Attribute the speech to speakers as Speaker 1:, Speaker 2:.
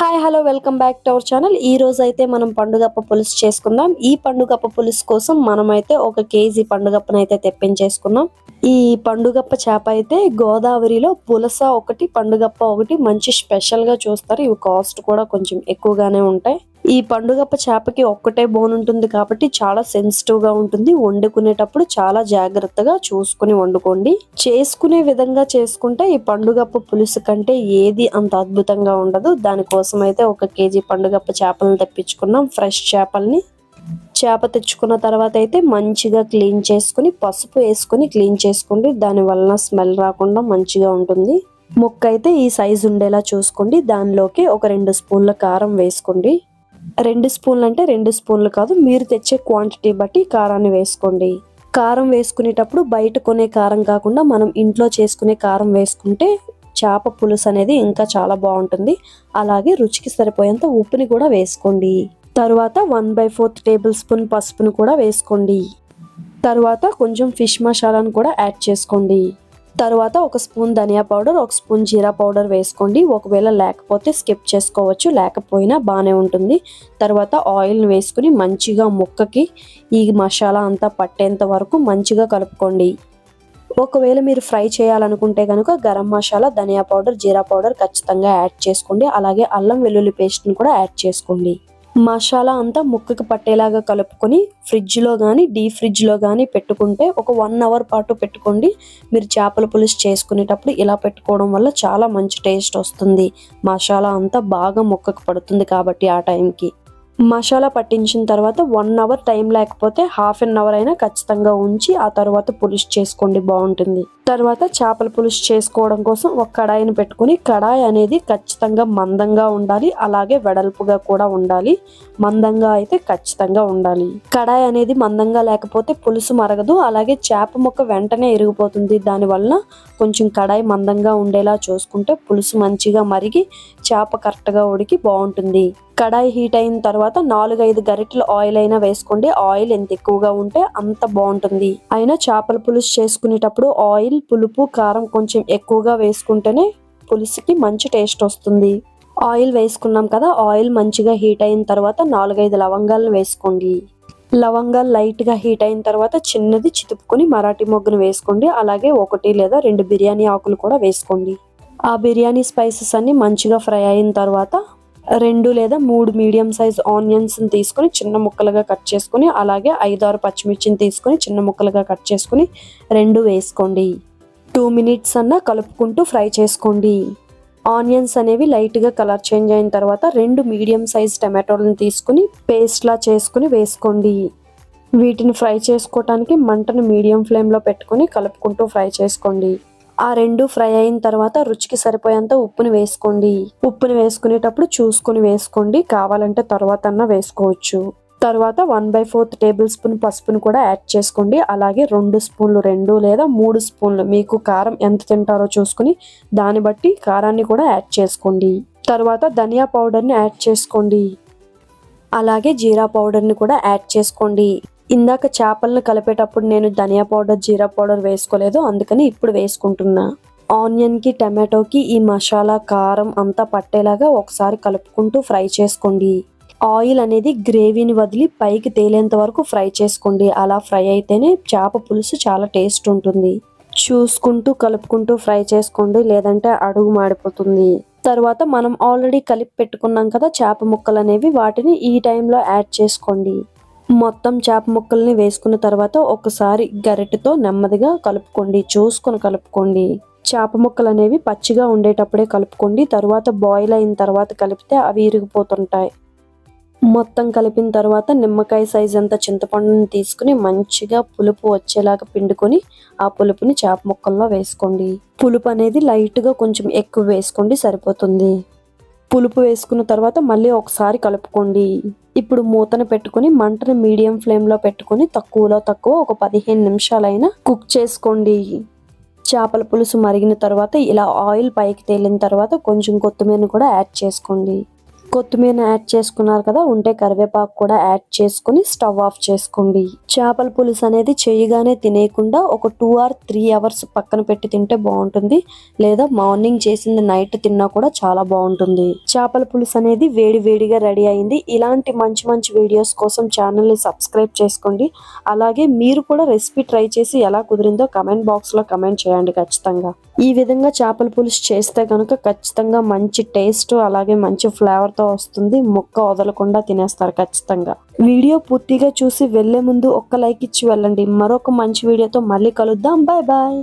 Speaker 1: Hi hello welcome back to our channel. ఈ రోజు అయితే మనం పండుగప్ప పులుసు చేసుకుందాం. ఈ పండుగప్ప పులుసు కోసం మనమైతే ఒక కేజీ పండుగప్పను అయితే తెప్పించేసుకున్నాం. ఈ పండుగప్ప చేప అయితే గోదావరిలో పులస ఒకటి పండుగప్ప ఒకటి. మంచి స్పెషల్గా చూస్తారు. ఇవి కాస్ట్ కూడా కొంచెం ఎక్కువగానే ఉంటాయి. ఈ పండుగప్ప చేపకి ఒక్కటే బోన్ ఉంటుంది కాబట్టి చాలా సెన్సిటివ్గా ఉంటుంది. వండుకునేటప్పుడు చాలా జాగ్రత్తగా చూసుకుని వండుకోండి. చేసుకునే విధంగా చేసుకుంటే ఈ పండుగప్ప పులుసు కంటే ఏది అంత అద్భుతంగా ఉండదు. దానికోసం అయితే ఒక కేజీ పండుగప్ప చేపలను తెప్పించుకున్నాం. ఫ్రెష్ చేపల్ని. చేప తెచ్చుకున్న తర్వాత అయితే మంచిగా క్లీన్ చేసుకుని పసుపు వేసుకుని క్లీన్ చేసుకోండి. దాని వలన స్మెల్ రాకుండా మంచిగా ఉంటుంది. ముక్క అయితే ఈ సైజు ఉండేలా చూసుకోండి. దానిలోకి ఒక రెండు స్పూన్ల కారం వేసుకోండి. రెండు స్పూన్లు అంటే రెండు స్పూన్లు కాదు మీరు తెచ్చే క్వాంటిటీ బట్టి కారాన్ని వేసుకోండి. కారం వేసుకునేటప్పుడు బయట కొనే కారం కాకుండా మనం ఇంట్లో చేసుకునే కారం వేసుకుంటే చేప పులుసు అనేది ఇంకా చాలా బాగుంటుంది. అలాగే రుచికి సరిపోయేంత ఉప్పుని కూడా వేసుకోండి. తరువాత one by fourth tablespoon పసుపును కూడా వేసుకోండి. తరువాత కొంచెం ఫిష్ మసాలాను కూడా యాడ్ చేసుకోండి. తర్వాత ఒక స్పూన్ ధనియా పౌడర్ ఒక స్పూన్ జీరా పౌడర్ వేసుకోండి. ఒకవేళ లేకపోతే స్కిప్ చేసుకోవచ్చు లేకపోయినా బాగానే ఉంటుంది. తర్వాత ఆయిల్ని వేసుకుని మంచిగా ముక్కకి ఈ మసాలా అంతా పట్టేంత వరకు మంచిగా కలుపుకోండి. ఒకవేళ మీరు ఫ్రై చేయాలనుకుంటే కనుక గరం మసాలా ధనియా పౌడర్ జీరా పౌడర్ ఖచ్చితంగా యాడ్ చేసుకోండి. అలాగే అల్లం వెల్లుల్లి పేస్ట్ని కూడా యాడ్ చేసుకోండి. మసాలా అంతా ముక్కకి పట్టేలాగా కలుపుకొని ఫ్రిడ్జ్లో కానీ డీ ఫ్రిడ్జ్లో కానీ పెట్టుకుంటే ఒక వన్ అవర్ పాటు పెట్టుకోండి. మీరు చేపల పులుసు చేసుకునేటప్పుడు ఇలా పెట్టుకోవడం వల్ల చాలా మంచి టేస్ట్ వస్తుంది. మసాలా అంతా బాగా ముక్కకు పడుతుంది కాబట్టి ఆ టైంకి. మసాలా పట్టించిన తర్వాత వన్ అవర్ టైం లేకపోతే హాఫ్ అన్ అవర్ అయినా ఖచ్చితంగా ఉంచి ఆ తర్వాత పులుసు చేసుకోండి. బాగుంటుంది. తర్వాత చేపల పులుసు చేసుకోవడం కోసం ఒక కడాయిని పెట్టుకుని కడాయి అనేది ఖచ్చితంగా మందంగా ఉండాలి. అలాగే వెడల్పుగా కూడా ఉండాలి. మందంగా అయితే ఖచ్చితంగా ఉండాలి. కడాయి అనేది మందంగా లేకపోతే పులుసు మరగదు. అలాగే చేప ముక్క వెంటనే ఇరిగిపోతుంది. దానివల్ల కొంచెం కడాయి మందంగా ఉండేలా చూసుకుంటే పులుసు మంచిగా మరిగి చేప కరెక్ట్గా ఉడికి బాగుంటుంది. కడాయి హీట్ అయిన తర్వాత నాలుగైదు గరిటెలు ఆయిల్ అయినా వేసుకోండి. ఆయిల్ ఎంత ఎక్కువగా ఉంటే అంత బాగుంటుంది. అయినా చేపల పులుసు చేసుకునేటప్పుడు ఆయిల్ పులుపు కారం కొంచెం ఎక్కువగా వేసుకుంటేనే పులుసుకి మంచి టేస్ట్ వస్తుంది. ఆయిల్ వేసుకున్నాం కదా ఆయిల్ మంచిగా హీట్ అయిన తర్వాత నాలుగైదు లవంగాలను వేసుకోండి. లవంగాలు లైట్గా హీట్ అయిన తర్వాత చిన్నది చితుపుకొని మరాఠీ మొగ్గును వేసుకోండి. అలాగే ఒకటి లేదా రెండు బిర్యానీ ఆకులు కూడా వేసుకోండి. ఆ బిర్యానీ స్పైసెస్ అన్ని మంచిగా ఫ్రై అయిన తర్వాత రెండు లేదా మూడు మీడియం సైజ్ ఆనియన్స్ తీసుకొని చిన్న ముక్కలుగా కట్ చేసుకొని అలాగే ఐదారు పచ్చిమిర్చిని తీసుకొని చిన్న ముక్కలుగా కట్ చేసుకొని రెండు వేసుకోండి. టూ మినిట్స్ అన్న కలుపుకుంటూ ఫ్రై చేసుకోండి. ఆనియన్స్ అనేవి లైట్గా కలర్ చేంజ్ అయిన తర్వాత రెండు మీడియం సైజ్ టమాటోలను తీసుకుని పేస్ట్లా చేసుకుని వేసుకోండి. వీటిని ఫ్రై చేసుకోవటానికి మంటను మీడియం ఫ్లేమ్లో పెట్టుకొని కలుపుకుంటూ ఫ్రై చేసుకోండి. ఆ రెండు ఫ్రై అయిన తర్వాత రుచికి సరిపోయేంత ఉప్పుని వేసుకోండి. ఉప్పుని వేసుకునేటప్పుడు చూసుకుని వేసుకోండి. కావాలంటే తర్వాత అన్న వేసుకోవచ్చు. తర్వాత one by fourth tablespoon పసుపును కూడా యాడ్ చేసుకోండి. అలాగే రెండు స్పూన్లు రెండు లేదా మూడు స్పూన్లు మీకు కారం ఎంత తింటారో చూసుకుని దాన్ని బట్టి కారాన్ని కూడా యాడ్ చేసుకోండి. తర్వాత ధనియా పౌడర్ని యాడ్ చేసుకోండి. అలాగే జీరా పౌడర్ని కూడా యాడ్ చేసుకోండి. ఇందాక చేపలను కలిపేటప్పుడు నేను ధనియా పౌడర్ జీరా పౌడర్ వేసుకోలేదు అందుకని ఇప్పుడు వేసుకుంటున్నా. ఆనియన్కి టమాటోకి ఈ మసాలా కారం అంతా పట్టేలాగా ఒకసారి కలుపుకుంటూ ఫ్రై చేసుకోండి. ఆయిల్ అనేది గ్రేవీని వదిలి పైకి తేలేంత వరకు ఫ్రై చేసుకోండి. అలా ఫ్రై అయితేనే చేప పులుసు చాలా టేస్ట్ ఉంటుంది. చూసుకుంటూ కలుపుకుంటూ ఫ్రై చేసుకోండి. లేదంటే అడుగు మాడిపోతుంది. తర్వాత మనం ఆల్రెడీ కలిపి పెట్టుకున్నాం కదా చేప ముక్కలు అనేవి వాటిని ఈ టైంలో యాడ్ చేసుకోండి. మొత్తం చేప ముక్కల్ని వేసుకున్న తర్వాత ఒకసారి గరిటెతో నెమ్మదిగా కలుపుకోండి. చూసుకొని కలుపుకోండి. చేప ముక్కలు అనేవి పచ్చిగా ఉండేటప్పుడే కలుపుకోండి. తర్వాత బాయిల్ అయిన తర్వాత కలిపితే అవి ఇరిగిపోతుంటాయి. మొత్తం కలిపిన తర్వాత నిమ్మకాయ సైజ్ అంత చింతపండుని తీసుకుని మంచిగా పులుపు వచ్చేలాగా పిండుకొని ఆ పులుపుని చేప ముక్కల్లో వేసుకోండి. పులుపు అనేది లైట్గా కొంచెం ఎక్కువ వేసుకోండి సరిపోతుంది. పులుపు వేసుకున్న తర్వాత మళ్ళీ ఒకసారి కలుపుకోండి. ఇప్పుడు మూతను పెట్టుకుని మంటను మీడియం ఫ్లేమ్లో పెట్టుకుని తక్కువలో తక్కువ ఒక పదిహేను నిమిషాలైనా కుక్ చేసుకోండి. చేపల పులుసు మరిగిన తర్వాత ఇలా ఆయిల్ పైకి తేలిన తర్వాత కొంచెం కొత్తిమీరని కూడా యాడ్ చేసుకోండి. కొత్తిమీర యాడ్ చేసుకున్నారు కదా ఉంటే కరివేపాకు కూడా యాడ్ చేసుకుని స్టవ్ ఆఫ్ చేసుకోండి. చేపల పులుసు అనేది చేయగానే తినేయకుండా ఒక టూ ఆర్ త్రీ అవర్స్ పక్కన పెట్టి తింటే బాగుంటుంది. లేదా మార్నింగ్ చేసింది నైట్ తిన్నా కూడా చాలా బాగుంటుంది. చేపల పులుసు అనేది వేడి వేడిగా రెడీ అయింది. ఇలాంటి మంచి మంచి వీడియోస్ కోసం ఛానల్ని సబ్స్క్రైబ్ చేసుకోండి. అలాగే మీరు కూడా రెసిపీ ట్రై చేసి ఎలా కుదిరిందో కమెంట్ బాక్స్లో కమెంట్ చేయండి ఖచ్చితంగా. ఈ విధంగా చేపల పులుసు చేస్తే కనుక ఖచ్చితంగా మంచి టేస్ట్ అలాగే మంచి ఫ్లేవర్తో వస్తుంది. ముక్క వదలకుండా తినేస్తారు ఖచ్చితంగా. వీడియో పూర్తిగా చూసి వెళ్ళే ముందు ఒక్క లైక్ ఇచ్చి వెళ్ళండి. మరొక మంచి వీడియోతో మళ్ళీ కలుద్దాం. Bye bye